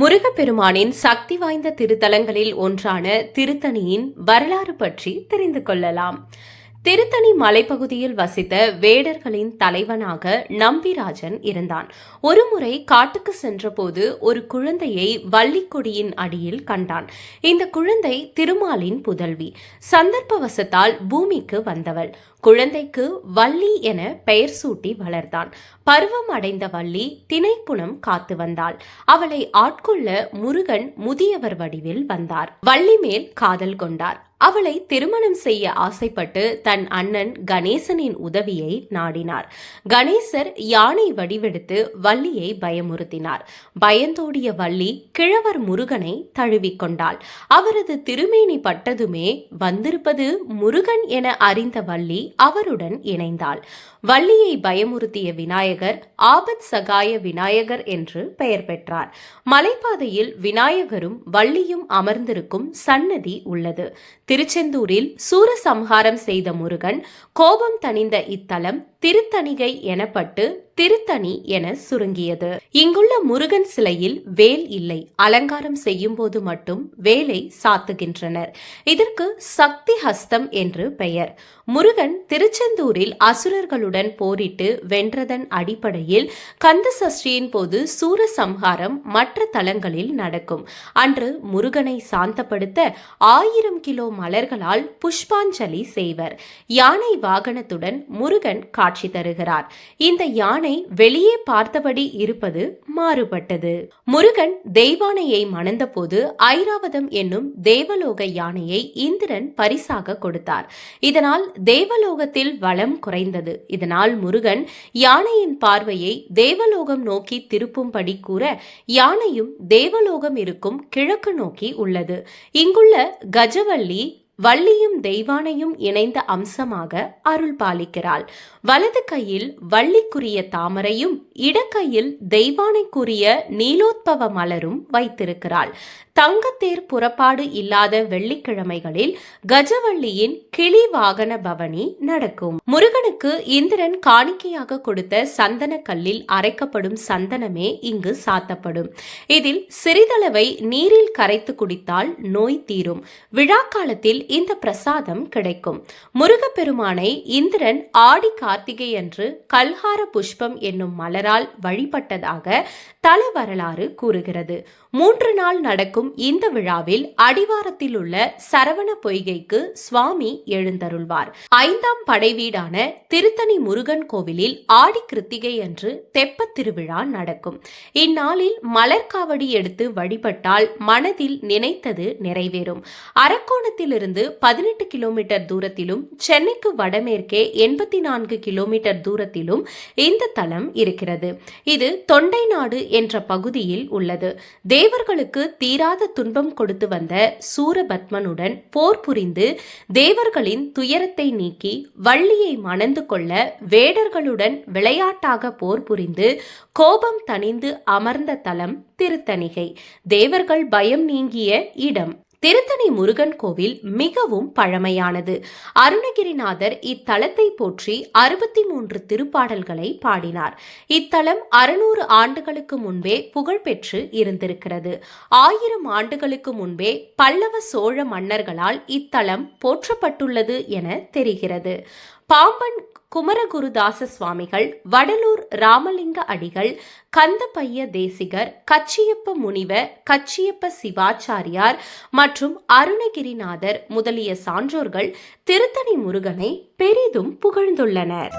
முருகப்பெருமானின் சக்தி வாய்ந்த திருத்தலங்களில் ஒன்றான திருத்தணியின் வரலாறு பற்றி தெரிந்து கொள்ளலாம். திருத்தணி மலைப்பகுதியில் வசித்த வேடர்களின் தலைவனாக நம்பிராஜன் இருந்தான். ஒருமுறை காட்டுக்கு சென்றபோது ஒரு குழந்தையை வள்ளிக்கொடியின் அடியில் கண்டான். இந்த குழந்தை திருமாலின் புதல்வி. சந்தர்ப்பவசத்தால் பூமிக்கு வந்தவள். குழந்தைக்கு வள்ளி என பெயர் சூட்டி வளர்த்தான் பருவம் அடைந்த வள்ளி திணைப்புணம் காத்து வந்தாள். அவளை ஆட்கொள்ள முருகன் முதியவர் வடிவில் வந்தார். வள்ளி மேல் காதல் கொண்டார். அவளை திருமணம் செய்ய ஆசைப்பட்டு தன் அண்ணன் கணேசனின் உதவியை நாடினார். கணேசர் யானை வடிவெடுத்து வள்ளியை பயமுறுத்தினார். பயந்தோடிய வள்ளி கிழவர் முருகனை தழுவிக்கொண்டாள் அவரது திருமேனி பட்டதுமே வந்திருப்பது முருகன் என அறிந்த வள்ளி அவருடன் இணைந்தாள். வள்ளியை பயமுறுத்திய விநாயகர் ஆபத் சகாய விநாயகர் என்று பெயர் பெற்றார். மலைப்பாதையில் விநாயகரும் வள்ளியும் அமர்ந்திருக்கும் சன்னதி உள்ளது. திருச்செந்தூரில் சூரசம்ஹாரம் செய்த முருகன் கோபம் தணிந்த இத்தலம் திருத்தணிகை எனப்பட்டு திருத்தணி என சுருங்கியது. இங்குள்ள முருகன் சிலையில் வேல் இல்லை. அலங்காரம் செய்யும் போது மட்டும் வேலை சாத்துகின்றனர். இதற்கு சக்தி ஹஸ்தம் என்று பெயர். முருகன் திருச்செந்தூரில் அசுரர்களுடன் போரிட்டு வென்றதன் அடிப்படையில் கந்த சஷ்டியின் போது சூரசம்ஹாரம் மற்ற தலங்களில் நடக்கும். அன்று முருகனை சாந்தப்படுத்த ஆயிரம் கிலோ மலர்களால் புஷ்பாஞ்சலி செய்வர். யானை வாகனத்துடன் முருகன் காட்சி தருகிறார். இந்த யானை வெளியே பார்த்தபடி இருப்பது மாறுபட்டது. முருகன் தெய்வானையை மணந்தபோது ஐராவதம் என்னும் தேவலோக யானையை இந்திரன் பரிசாக கொடுத்தார். இதனால் தேவலோகத்தில் வளம் குறைந்தது. இதனால் முருகன் யானையின் பார்வையை தேவலோகம் நோக்கி திருப்பும்படி கூற யானையும் தேவலோகம் இருக்கும் கிழக்கு நோக்கி உள்ளது. இங்குள்ள கஜவள்ளி வள்ளியும் தெய்வானையும் இணைந்த அம்சமாக அருள் பாலிக்கிறாள் வலது கையில் வள்ளிக்குரிய தாமரையும் இடக்கையில் தெய்வானைக்குரிய நீலோத்பவ மலரும் வைத்திருக்கிறாள். தங்கத்தேர் புறப்பாடு இல்லாத வெள்ளிக்கிழமைகளில் கஜவள்ளியின் கிளி வாகன பவனி நடக்கும். முருகனுக்கு இந்திரன் காணிக்கையாக கொடுத்த சந்தன கல்லில் அரைக்கப்படும் சந்தனமே இங்கு சாத்தப்படும். இதில் சிறிதளவை நீரில் கரைத்து குடித்தால் நோய் தீரும். விழா காலத்தில் இந்த பிரசாதம் கிடைக்கும். முருகப்பெருமானை இந்திரன் ஆடி கார்த்திகை அன்று கல்ஹார புஷ்பம் என்னும் மலர் மலரால் வழிபட்டதாக தல வரலாறு கூறுகிறது. மூன்று நாள் நடக்கும் இந்த விழாவில் அடிவாரத்தில் உள்ள சரவண பொய்கைக்கு சுவாமி எழுந்தருள்வார். ஐந்தாம் படைவீடான திருத்தணி முருகன் கோவிலில் ஆடி கிருத்திகை அன்று தெப்பத் திருவிழா நடக்கும். இந்நாளில் மலர்காவடி எடுத்து வழிபட்டால் மனதில் நினைத்தது நிறைவேறும். அரக்கோணத்திலிருந்து பதினெட்டு கிலோமீட்டர் தூரத்திலும் சென்னைக்கு வடமேற்கே எண்பத்தி நான்கு கிலோமீட்டர் தூரத்திலும் இந்த தலம் இருக்கிறது. இது தொண்டை நாடு என்ற பகுதியில் உள்ளது. தேவர்களுக்கு தீராத துன்பம் கொடுத்து வந்த சூரபத்மனுடன் போர் புரிந்து தேவர்களின் துயரத்தை நீக்கி வள்ளியை மணந்து கொள்ள வேடர்களுடன் விளையாட்டாக போர் புரிந்து கோபம் தணிந்து அமர்ந்த தலம் திருத்தணிகை. தேவர்கள் பயம் நீங்கிய இடம். திருத்தணி முருகன் கோவில் மிகவும் பழமையானது. அருணகிரிநாதர் இத்தலத்தை போற்றி அறுபத்தி மூன்று திருப்பாடல்களை பாடினார். இத்தலம் அறுநூறு ஆண்டுகளுக்கு முன்பே புகழ்பெற்று இருந்திருக்கிறது. ஆயிரம் ஆண்டுகளுக்கு முன்பே பல்லவ சோழ மன்னர்களால் இத்தலம் போற்றப்பட்டுள்ளது என தெரிகிறது. பாம்பன் குமரகுருதாச சுவாமிகள் வடலூர் ராமலிங்க அடிகள் கந்தப்பைய தேசிகர் கச்சியப்ப முனிவர் கச்சியப்ப சிவாச்சாரியார் மற்றும் அருணகிரிநாதர் முதலிய சான்றோர்கள் திருத்தணி முருகனை பெரிதும் புகழ்ந்துள்ளனர்.